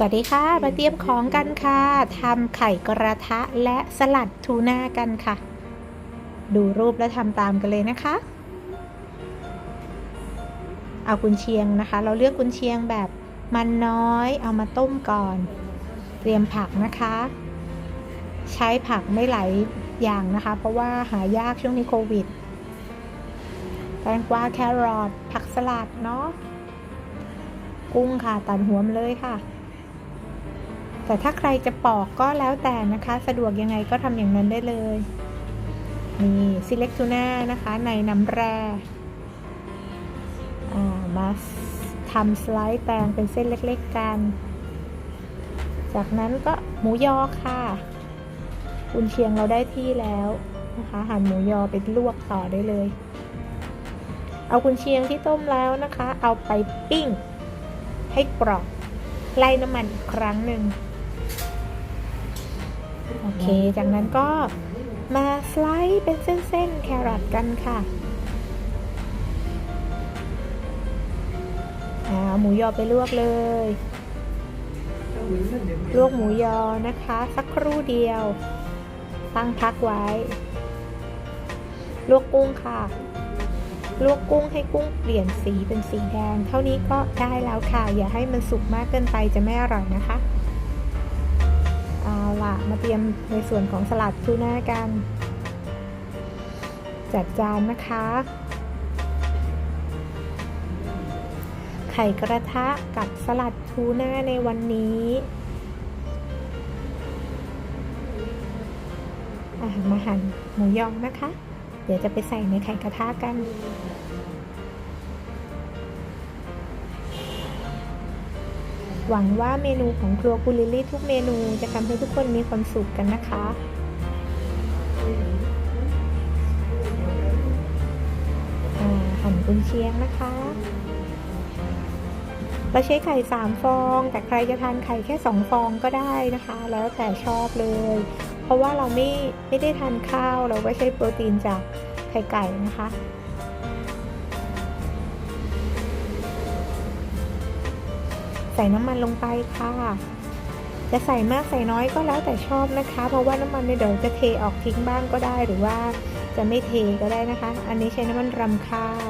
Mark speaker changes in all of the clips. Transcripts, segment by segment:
Speaker 1: สวัสดีค่ะ มาเตรียมของกันค่ะทำไข่กระทะและสลัดทูน่ากันค่ะ ดูรูปแล้วทำตามกันเลยนะคะ เอากุนเชียงนะคะ เราเลือกกุนเชียงแบบมันน้อยเอามาต้มก่อน เตรียมผักนะคะ ใช้ผักไม่หลายอย่างนะคะ เพราะว่าหายากช่วงนี้โควิดแตงกวาแครอทผักสลัดเนาะกุ้งค่ะ ตัดหัวมนเลยค่ะ แต่ถ้าใครจะปอกก็แล้วแต่นะคะ สะดวกยังไงก็ทำอย่างนั้นได้เลยนี่ซิเล็กทูน่านะคะในน้ำแร่มาทำสไลด์แตงเป็นเส้นเล็กๆกัน จากนั้นก็หมูยอค่ะกุนเชียงเราได้ที่แล้วนะคะหั่นหมูยอไปลวกต่อได้เลย เอากุนเชียงที่ต้มแล้วนะคะ เอาไปปิ้ง ให้กรอบไล่น้ำมันอีกครั้งหนึ่ง โอเค จากนั้นก็มาสไลด์เป็นเส้นๆ แครอทกันค่ะเอาหมูยอไปลวกเลย ลวกหมูยอนะคะ สักครู่เดียว ตั้งพักไว้ ลวกกุ้งค่ะ ลวกกุ้งให้กุ้งเปลี่ยนสีเป็นสีแดง เท่านี้ก็ได้แล้วค่ะ อย่าให้มันสุกมากเกินไปจะไม่อร่อยนะคะ เอาละมาเตรียมในส่วนของสลัดทูน่ากัน จัดจานนะคะ ไข่กระทะกับสลัดทูน่าในวันนี้ มาหั่นหมูยองนะคะ เดี๋ยวจะไปใส่ในไข่กระทะกัน หวังว่าเมนูของครัวคุณลิลี่ทุกเมนูจะทำให้ทุกคนมีความสุขกันนะคะ อ่าหั่นกุนเชียงนะคะ เราใช้ไข่สามฟอง แต่ใครจะทานไข่แค่สองฟองก็ได้นะคะ แล้วแต่ชอบเลย เพราะว่าเราไม่ไม่ได้ทานข้าวเราก็ใช้โปรตีนจากไข่ไก่นะคะ ใส่น้ำมันลงไปค่ะ จะใส่มากใส่น้อยก็แล้วแต่ชอบนะคะ เพราะว่าน้ำมันเนี่ยเดี๋ยวจะเทออกทิ้งบ้างก็ได้หรือว่าจะไม่เทก็ได้นะคะ อันนี้ใช้น้ำมันรำข้าว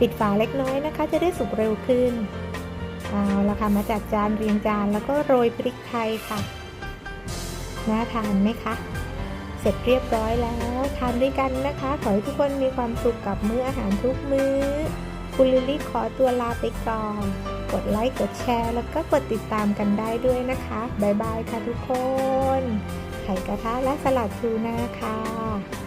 Speaker 1: ปิดฝาเล็กน้อยนะคะ จะได้สุกเร็วขึ้นเอาละค่ะมาจัดจานเรียงจานแล้วก็โรยพริกไทยค่ะน่าทานไหมคะ เสร็จเรียบร้อยแล้วทานด้วยกันนะคะ ขอให้ทุกคนมีความสุขกับมื้ออาหารทุกมื้อ คุณลิลลี่ขอตัวลาไปก่อน กดไลค์กดแชร์ แล้วก็กดติดตามกันได้ด้วยนะคะ บ๊ายบายค่ะทุกคน ไข่กระทะและสลัดทูน่าค่ะ